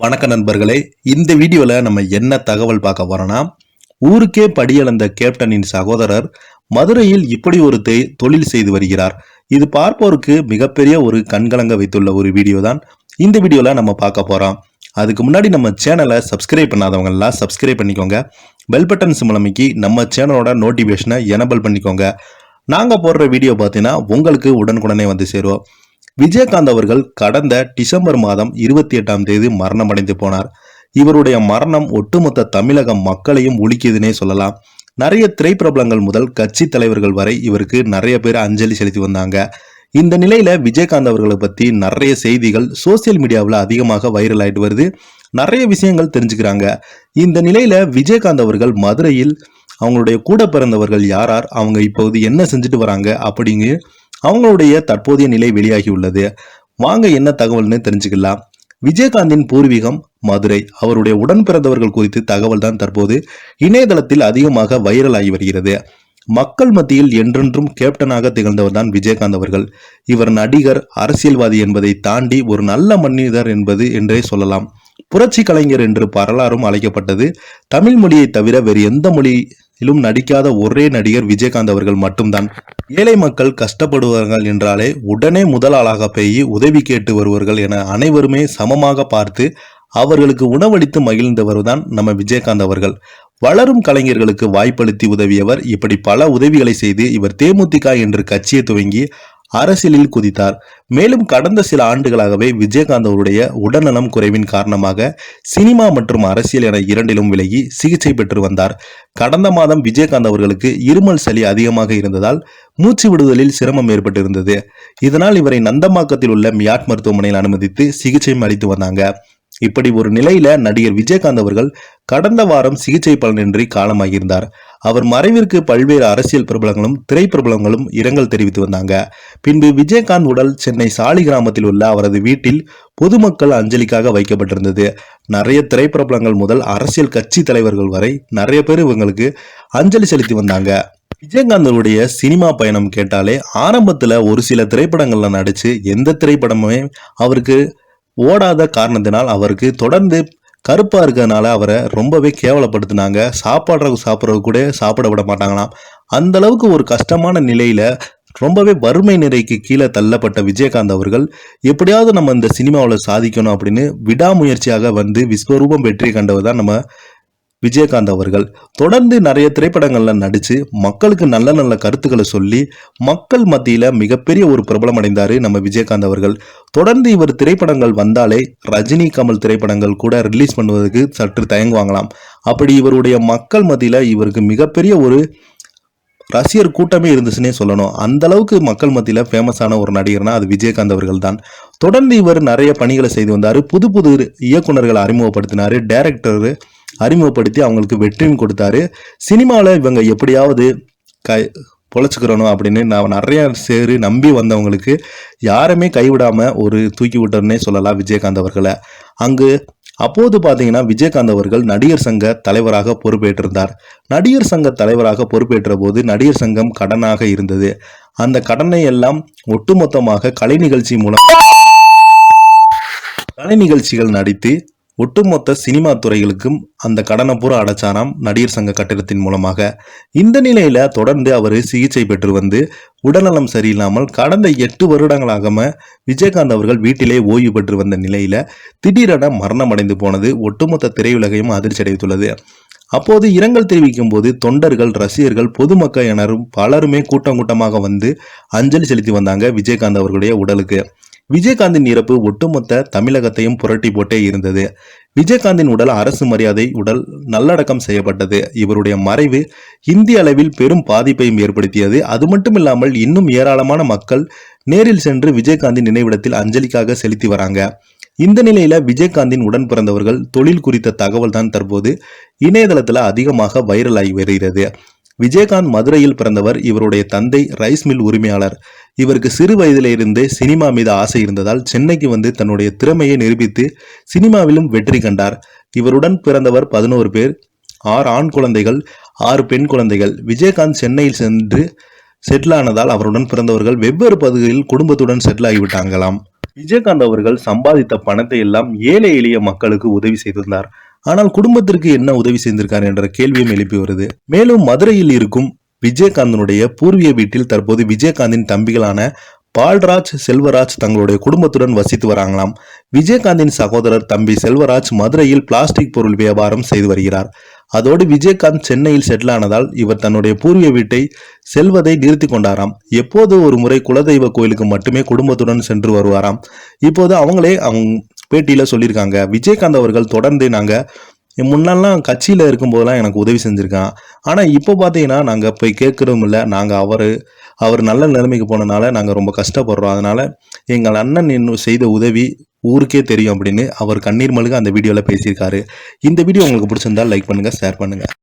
வணக்க நண்பர்களே இந்த வீடியோவில் நம்ம என்ன தகவல் பார்க்க போறோம்னா ஊருக்கே படியளந்த கேப்டனின் சகோதரர் மதுரையில் இப்படி ஒரு தொழில் செய்து வருகிறார். இது பார்ப்போருக்கு மிகப்பெரிய ஒரு கண்கலங்க வைத்துள்ள ஒரு வீடியோ தான். இந்த வீடியோவில் நம்ம பார்க்க போறோம். அதுக்கு முன்னாடி நம்ம சேனலை சப்ஸ்கிரைப் பண்ணாதவங்கலாம் சப்ஸ்கிரைப் பண்ணிக்கோங்க. பெல் பட்டன் சிம்மலமைக்கு நம்ம சேனலோட நோட்டிஃபிகேஷனை எனபிள் பண்ணிக்கோங்க. நாங்கள் போடுற வீடியோ பார்த்தீங்கன்னா உங்களுக்கு உடனுக்குடனே வந்து சேருவோம் விஜயகாந்த் அவர்கள் கடந்த டிசம்பர் மாதம் இருபத்தி எட்டாம் தேதி மரணமடைந்து போனார். இவருடைய மரணம் ஒட்டுமொத்த தமிழக மக்களையும் உலுக்கியதுனே சொல்லலாம். நிறைய திரைப்பிரபலங்கள் முதல் கட்சி தலைவர்கள் வரை இவருக்கு நிறைய பேர் அஞ்சலி செலுத்தி வந்தாங்க. இந்த நிலையில விஜயகாந்த் அவர்களை பத்தி நிறைய செய்திகள் சோசியல் மீடியாவில் அதிகமாக வைரல் ஆயிட்டு வருது. நிறைய விஷயங்கள் தெரிஞ்சுக்கிறாங்க. இந்த நிலையில விஜயகாந்த் அவர்கள் மதுரையில் அவங்களுடைய கூட பிறந்தவர்கள் யாரார் அவங்க இப்போது என்ன செஞ்சுட்டு வராங்க அப்படிங்கு அவங்களுடைய தற்போதைய நிலை வெளியாகியுள்ளது வாங்க என்ன தகவல்னு தெரிஞ்சுக்கலாம். விஜயகாந்தின் பூர்வீகம் மதுரை. அவருடைய உடன் பிறந்தவர்கள் குறித்து தகவல் தான் தற்போது இணையதளத்தில் அதிகமாக வைரல் ஆகி வருகிறது. மக்கள் மத்தியில் என்றென்றும் கேப்டனாக திகழ்ந்தவர் தான் விஜயகாந்த் அவர்கள். இவர் நடிகர் அரசியல்வாதி என்பதை தாண்டி ஒரு நல்ல மனிதர் என்பது என்றே சொல்லலாம். புரட்சி கலைஞர் என்று வரலாறும் அழைக்கப்பட்டது. தமிழ் மொழியை தவிர வேறு எந்த மொழியிலும் நடிக்காத ஒரே நடிகர் விஜயகாந்த் அவர்கள் மட்டும்தான். ஏழை மக்கள் கஷ்டப்படுவார்கள் என்றாலே உடனே முதல் ஆளாக போய் உதவி கேட்டு வருவார்கள் என அனைவருமே சமமாக பார்த்து அவர்களுக்கு உணவளித்து மகிழ்ந்தவர்தான் நம்ம விஜயகாந்த் அவர்கள். வளரும் கலைஞர்களுக்கு வாய்ப்பளித்து உதவியவர் இப்படி பல உதவிகளை செய்து இவர் தேமுதிக என்று கட்சியை துவங்கி அரசியலில் குதித்தார். மேலும் கடந்த சில ஆண்டுகளாகவே விஜயகாந்த் அவருடைய உடல்நலம் குறைவின் காரணமாக சினிமா மற்றும் அரசியல் என இரண்டிலும் விலகி சிகிச்சை பெற்று வந்தார். கடந்த மாதம் விஜயகாந்த் அவர்களுக்கு இருமல் சளி அதிகமாக இருந்ததால் மூச்சு விடுதலில் சிரமம் ஏற்பட்டிருந்தது. இதனால் இவரை நந்தமாக்கத்தில் உள்ள மியாட் மருத்துவமனையில் அனுமதித்து சிகிச்சையும் அளித்து வந்தாங்க. இப்படி ஒரு நிலையில நடிகர் விஜயகாந்த் அவர்கள் கடந்த வாரம் சிகிச்சை பலனின்றி காலமாகியிருந்தார். அவர் மறைவிற்கு பல்வேறு அரசியல் பிரபலங்களும் திரைப்பிரபலங்களும் இரங்கல் தெரிவித்து வந்தாங்க. பின்பு விஜயகாந்த் உடல் சென்னை சாலி கிராமத்தில் உள்ள அவரது வீட்டில் பொதுமக்கள் அஞ்சலிக்காக வைக்கப்பட்டிருந்தது. நிறைய திரைப்பிரபலங்கள் முதல் அரசியல் கட்சி தலைவர்கள் வரை நிறைய பேர் இவங்களுக்கு அஞ்சலி செலுத்தி வந்தாங்க. விஜயகாந்தனுடைய சினிமா பயணம் கேட்டாலே ஆரம்பத்தில் ஒரு சில திரைப்படங்கள்ல நடிச்சு எந்த திரைப்படமுமே அவருக்கு ஓடாத காரணத்தினால் அவருக்கு தொடர்ந்து கருப்பாக இருக்கிறதுனால அவரை ரொம்பவே கேவலப்படுத்தினாங்க. சாப்பாடுறது சாப்பிட்றது கூட சாப்பிட விட மாட்டாங்களாம். அந்த அளவுக்கு ஒரு கஷ்டமான நிலையில் ரொம்பவே வறுமை நிறைக்கு கீழே தள்ளப்பட்ட விஜயகாந்த் அவர்கள் எப்படியாவது நம்ம இந்த சினிமாவில் சாதிக்கணும் அப்படின்னு விடாமுயற்சியாக வந்து விஸ்வரூபம் வெற்றி கண்டவர் தான் நம்ம விஜயகாந்த் அவர்கள் தொடர்ந்து நிறைய திரைப்படங்கள்ல நடிச்சு மக்களுக்கு நல்ல நல்ல கருத்துக்களை சொல்லி மக்கள் மத்தியில மிகப்பெரிய ஒரு பிரபலம் அடைந்தாரு நம்ம விஜயகாந்த் அவர்கள். தொடர்ந்து இவர் திரைப்படங்கள் வந்தாலே ரஜினி கமல் திரைப்படங்கள் கூட ரிலீஸ் பண்ணுவதற்கு சற்று தயங்குவாங்களாம். அப்படி இவருடைய மக்கள் மத்தியில இவருக்கு மிகப்பெரிய ஒரு ரசிகர் கூட்டமே இருந்துச்சுன்னே சொல்லணும். அந்த அளவுக்கு மக்கள் மத்தியில ஃபேமஸான ஒரு நடிகர்னா அது விஜயகாந்த் அவர்கள் தான். தொடர்ந்து இவர் நிறைய பணிகளை செய்து வந்தார். புது புது இயக்குனர்களை அறிமுகப்படுத்தினார். டேரக்டர் அறிமுகப்படுத்தி அவங்களுக்கு வெற்றியும் கொடுத்தாரு. சினிமாவில் இவங்க எப்படியாவது க பொழைச்சிக்கிறணும் அப்படின்னு நான் நிறைய சேரு நம்பி வந்தவங்களுக்கு யாருமே கைவிடாமல் ஒரு தூக்கி விட்டோன்னே சொல்லலாம் விஜயகாந்த் அவர்களை. அங்கு அப்போது பார்த்தீங்கன்னா விஜயகாந்த் அவர்கள் நடிகர் சங்க தலைவராக பொறுப்பேற்றிருந்தார். நடிகர் சங்க தலைவராக பொறுப்பேற்ற போது நடிகர் சங்கம் கடனாக இருந்தது. அந்த கடனை எல்லாம் ஒட்டுமொத்தமாக கலை நிகழ்ச்சி மூலம் கலை நிகழ்ச்சிகள் நடித்து ஒட்டுமொத்த சினிமா துறைகளுக்கும் அந்த கடனை பூரா அடைச்சாராம் நடிகர் சங்க கட்டிடத்தின் மூலமாக. இந்த நிலையில தொடர்ந்து அவர் சிகிச்சை பெற்று வந்து உடல்நலம் சரியில்லாமல் கடந்த எட்டு வருடங்களாக விஜயகாந்த் அவர்கள் வீட்டிலே ஓய்வு பெற்று வந்த நிலையில திடீரென மரணம் அடைந்து போனது ஒட்டுமொத்த திரையுலகையும் அதிர்ச்சி அடைத்துள்ளது அப்போது இரங்கல் தெரிவிக்கும் போது தொண்டர்கள் ரசிகர்கள் பொதுமக்கள் எனரும் பலருமே கூட்டம் கூட்டமாக வந்து அஞ்சலி செலுத்தி வந்தாங்க விஜயகாந்த் அவர்களுடைய உடலுக்கு. விஜயகாந்தின் இறப்பு ஒட்டுமொத்த தமிழகத்தையும் புரட்டி போட்டே இருந்தது. விஜயகாந்தின் உடல் அரசு மரியாதை உடல் நல்லடக்கம் செய்யப்பட்டது. இவருடைய மறைவு இந்திய அளவில் பெரும் பாதிப்பையும் ஏற்படுத்தியது. அது மட்டுமில்லாமல் இன்னும் ஏராளமான மக்கள் நேரில் சென்று விஜயகாந்தின் நினைவிடத்தில் அஞ்சலிக்காக செலுத்தி வராங்க. இந்த நிலையில விஜயகாந்தின் உடன் பிறந்தவர்கள் தொழில் குறித்த தகவல் தான் தற்போது இணையதளத்துல அதிகமாக வைரல் ஆகி வருகிறது. விஜயகாந்த் மதுரையில் பிறந்தவர் இவருடைய தந்தை ரைஸ் மில் உரிமையாளர். இவருக்கு சிறு வயதிலிருந்தே சினிமா மீது ஆசை இருந்ததால் சென்னைக்கு வந்து தன்னுடைய திறமையை நிரூபித்து சினிமாவிலும் வெற்றி கண்டார். இவருடன் பிறந்தவர் பதினோரு பேர் ஆறு ஆண் குழந்தைகள் ஆறு பெண் குழந்தைகள். விஜயகாந்த் சென்னையில் சென்று செட்டில் ஆனதால் அவருடன் பிறந்தவர்கள் வெவ்வேறு பகுதிகளில் குடும்பத்துடன் செட்டில் ஆகிவிட்டாங்களாம் விஜயகாந்த் அவர்கள் சம்பாதித்த பணத்தை எல்லாம் ஏழை எளிய மக்களுக்கு உதவி செய்திருந்தார். ஆனால் குடும்பத்திற்கு என்ன உதவி செய்திருக்கார் என்ற கேள்வியும் எழுப்பி வருது. மேலும் மதுரையில் இருக்கும் விஜயகாந்தனுடைய பூர்வீக வீட்டில் தற்போது விஜயகாந்தின் தம்பிகளான பால்ராஜ் செல்வராஜ் தங்களுடைய குடும்பத்துடன் வசித்து வராங்களாம். விஜயகாந்தின் சகோதரர் தம்பி செல்வராஜ் மதுரையில் பிளாஸ்டிக் பொருள் வியாபாரம் செய்து வருகிறார். அதோடு விஜயகாந்த் சென்னையில் செட்டில் ஆனதால் இவர் தன்னுடைய பூர்வீக வீட்டை செல்வதை நிறுத்தி கொண்டாராம். எப்போது ஒரு முறை குலதெய்வ கோயிலுக்கு மட்டுமே குடும்பத்துடன் சென்று வருவாராம். இப்போது அவங்களே அவங்க பேட்டியில் சொல்லியிருக்காங்க. விஜயகாந்த் அவர்கள் தொடர்ந்து நாங்கள் முன்னெல்லாம் கட்சியில் இருக்கும்போதெல்லாம் எனக்கு உதவி செஞ்சுருக்கான். ஆனால் இப்போ பார்த்தீங்கன்னா நாங்கள் போய் கேட்குறோம் இல்லை. நாங்கள் அவர் அவர் நல்ல நிலைமைக்கு போனனால நாங்கள் ரொம்ப கஷ்டப்படுறோம். அதனால் எங்கள் அண்ணன் இன்னும் செய்த உதவி ஊருக்கே தெரியும் அப்படின்னு அவர் கண்ணீர் மழுக அந்த வீடியோவில் பேசியிருக்காரு. இந்த வீடியோ உங்களுக்கு பிடிச்சிருந்தா லைக் பண்ணுங்கள் ஷேர் பண்ணுங்கள்